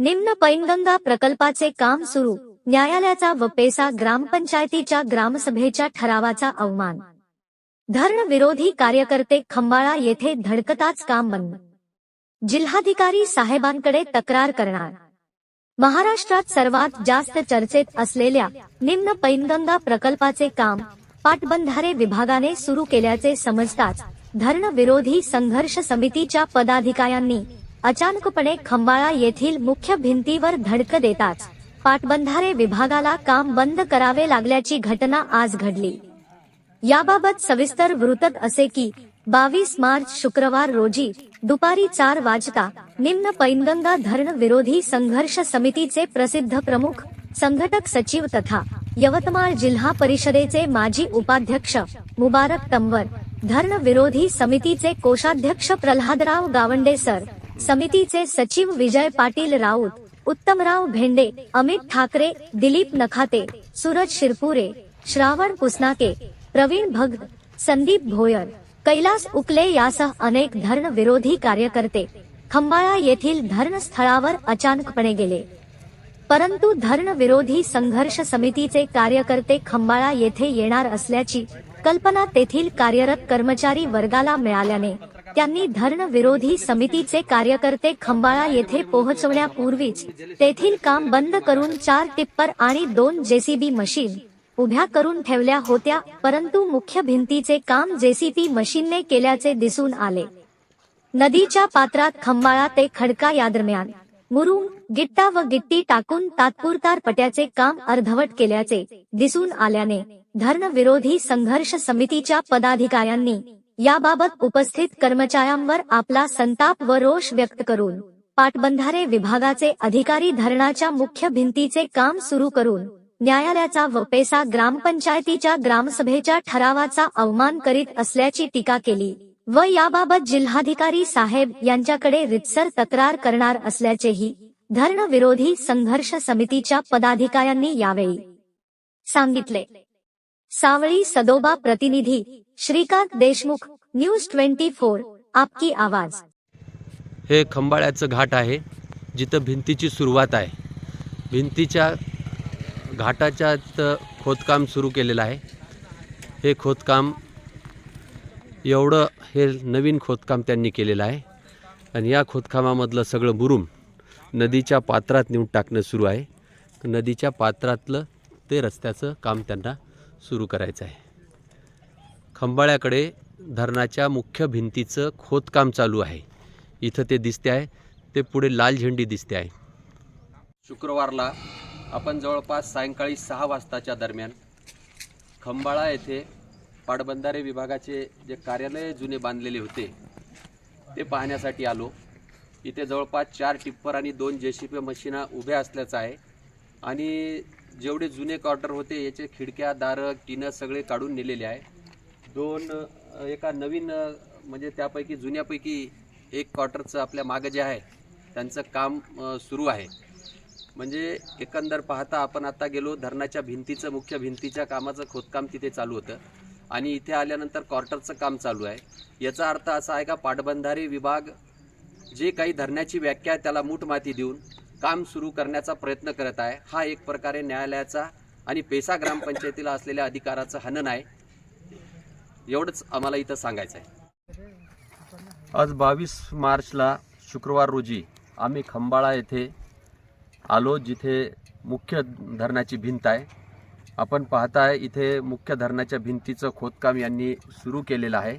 निम्न पैनगंगा प्रकल्पाचे काम सुरू. न्यायालयाचा व पेसा ग्रामपंचायतीच्या ग्रामसभेच्या ठरावाचा अवमान. धरण विरोधी कार्यकर्ते खंबाळा येथे धडकताच काम बंद. जिल्हाधिकारी साहेबांकडे तक्रार करणार. महाराष्ट्रात सर्वात जास्त चर्चेत असलेल्या निम्न पैनगंगा प्रकल्पाचे काम पाटबंधारे विभागाने सुरू केल्याचे समजताच धरण विरोधी संघर्ष समितीच्या पदाधिकाऱ्यांनी अचानकपणे खंबाळा येथील मुख्य भिंतीवर धडक देताच पाटबंधारे विभागाला काम बंद करावे लागल्याची घटना आज घडली. याबाबत सविस्तर वृत्त असे की बावीस मार्च शुक्रवार रोजी दुपारी चार वाजता निम्न पैनगंगा धरण विरोधी संघर्ष समितीचे प्रसिद्ध प्रमुख संघटक सचिव तथा यवतमाळ जिल्हा परिषदेचे माजी उपाध्यक्ष मुबारक तंवर धरण विरोधी समितीचे कोषाध्यक्ष प्रल्हादराव गावंडे सर समितीचे सचिव विजय पाटील राऊत उत्तमराव भेंडे अमित ठाकरे दिलीप नखाते सूरज शिरपुरे श्रावण पुसनाके प्रवीण भगत संदीप भोयर कैलास उकले यासह अनेक धरण विरोधी कार्यकर्ते खंबाळा येथील धरणस्थळावर अचानकपणे गेले. परंतु धरण विरोधी संघर्ष समितीचे कार्यकर्ते खंबाळा येथे येणार असल्याची कल्पना तेथील कार्यरत कर्मचारी वर्गाला मिळाल्याने त्यांनी धरण विरोधी समितीचे कार्यकर्ते खंबाळा येथे पोहोचवण्यापूर्वीच तेथील काम बंद करून चार टिप्पर आणि दोन जेसीबी मशीन उभ्या करून ठेवल्या होत्या परंतु मुख्य भिंतीचे काम जेसीबी मशीनने केल्याचे दिसून आले. नदीच्या पात्रात खंबाळा ते खडका या दरम्यान मुरुम गिट्टा व गिट्टी टाकून तात्पुरतार पट्याचे काम अर्धवट केल्याचे दिसून आल्याने धरण विरोधी संघर्ष समितीच्या पदाधिकाऱ्यांनी याबाबत उपस्थित कर्मचाऱ्यांवर आपला संताप व रोष व्यक्त करून पाटबंधारे विभागाचे अधिकारी धरणाच्या मुख्य भिंतीचे काम सुरू करून न्यायालयाचा व पेसा ग्रामपंचायतीच्या ग्रामसभेच्या ठरावाचा अवमान करीत असल्याची टीका केली व याबाबत जिल्हाधिकारी साहेब यांच्याकडे रितसर तक्रार करणार असल्याचेही धरण विरोधी संघर्ष समितीच्या पदाधिकाऱ्यांनी यावेळी सांगितले. सावळी सदोबा प्रतिनिधी Shrikant Deshmukh news twenty four आपकी आवाज. हे खंबाळ्याचं घाट आहे जिथं भिंतीची सुरुवात आहे. भिंतीच्या घाटाच्या खोदकाम सुरू केलेलं आहे. हे खोदकाम एवढं हे नवीन खोदकाम त्यांनी केलेलं आहे. आणि या खोदकामामधलं सगळं मुरुम नदीच्या पात्रात नेऊन टाकणं सुरू आहे. नदीच्या पात्रातलं ते रस्त्याचं काम त्यांना सुरू करायचं आहे. खंबाळ्याकडे धरणाच्या मुख्य भिंतीचं खोदकाम चालू आहे. इथं ते दिसते आहे. ते पुढे लाल झेंडी दिसते आहे. शुक्रवारला आपण जवळपास सायंकाळी सहा वाजताच्या दरम्यान खंबाळा येथे पाटबंधारे विभागाचे जे कार्यालय जुने बांधलेले होते ते पाहण्यासाठी आलो. इथे जवळपास चार टिप्पर आणि दोन जे सी पी मशीना उभ्या असल्याचं आहे. आणि जेवढे जुने क्वार्टर होते याचे खिडक्या दारं टिनं सगळे काढून नेलेले आहे. दोन एका नवीन म्हणजे त्यापैकी जुन्यापैकी एक क्वार्टरचं आपल्या मागं जे आहे त्यांचं काम सुरू आहे. म्हणजे एकंदर पाहता आपण आता गेलो धरणाच्या भिंतीचं मुख्य भिंतीच्या कामाचं खोदकाम तिथे चालू होतं. आणि इथे आल्यानंतर क्वार्टरचं काम चालू आहे. याचा अर्थ असा आहे का पाटबंधारे विभाग जे काही धरण्याची व्याख्या आहे त्याला मूठ माती देऊन काम सुरू करण्याचा प्रयत्न करत आहे. हा एक प्रकारे न्यायालयाचा आणि पेसा ग्रामपंचायतीला असलेल्या अधिकाराचं हनन आहे. एवढंच आम्हाला इथं सांगायचं आहे आज बावीस मार्चला शुक्रवार रोजी आम्ही खंबाळा येथे आलो जिथे मुख्य धरणाची भिंत आहे. आपण पाहताय इथे मुख्य धरणाच्या भिंतीचं खोदकाम यांनी सुरू केलेलं आहे.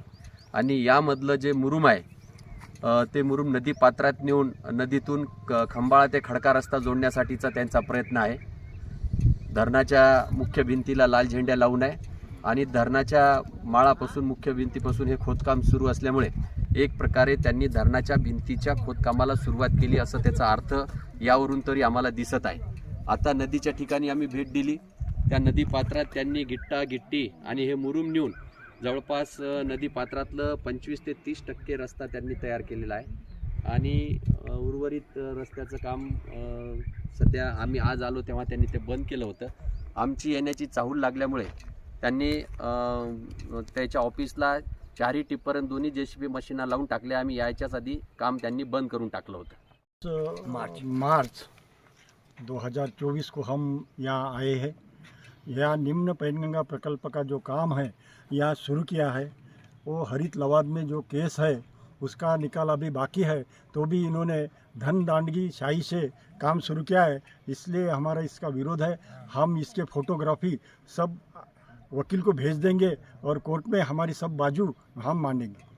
आणि यामधलं जे मुरुम आहे ते मुरुम नदी पात्रात नेऊन नदीतून क- खंबाळा ते खडका रस्ता जोडण्यासाठीचा त्यांचा प्रयत्न आहे. धरणाच्या मुख्य भिंतीला लाल झेंड्या लावून आहे आणि धरणाच्या माळापासून मुख्य भिंतीपासून हे खोदकाम सुरू असल्यामुळे एक प्रकारे त्यांनी धरणाच्या भिंतीच्या खोदकामाला सुरुवात केली असं त्याचा अर्थ यावरून तरी आम्हाला दिसत आहे. आता नदीच्या ठिकाणी आम्ही भेट दिली. त्या नदी पात्रात त्यांनी गिट्टा गिट्टी आणि हे मुरुम नेऊन जवळपास नदीपात्रातलं नदी पात्रातलं पंचवीस ते तीस टक्के रस्ता त्यांनी तयार केलेला आहे. आणि उर्वरित रस्त्याचं काम सध्या आम्ही आज आलो तेव्हा त्यांनी ते बंद केलं होतं. आमची येण्याची चाहूल लागल्यामुळे त्यांनी त्याच्या ऑफिसला चारही टिप्पर्यंत दोन्ही जे सी बी मशीना लावून टाकल्या. आम्ही यायच्याच आधी काम त्यांनी बंद करून टाकलं होतं. मार्च. मार्च 2024 को हम यहाँ आए हैं. यह निम्न पैनगंगा प्रकल्प का जो काम है यह शुरू किया है वो हरित लवाद में जो केस है उसका निकाल अभी बाकी है तो भी इन्होंने धन दांडगी शाही से काम शुरू किया है. इसलिए हमारा इसका विरोध है. हम इसके फोटोग्राफी सब वकील को भेज देंगे और कोर्ट में हमारी सब बाजू हम मानेंगे।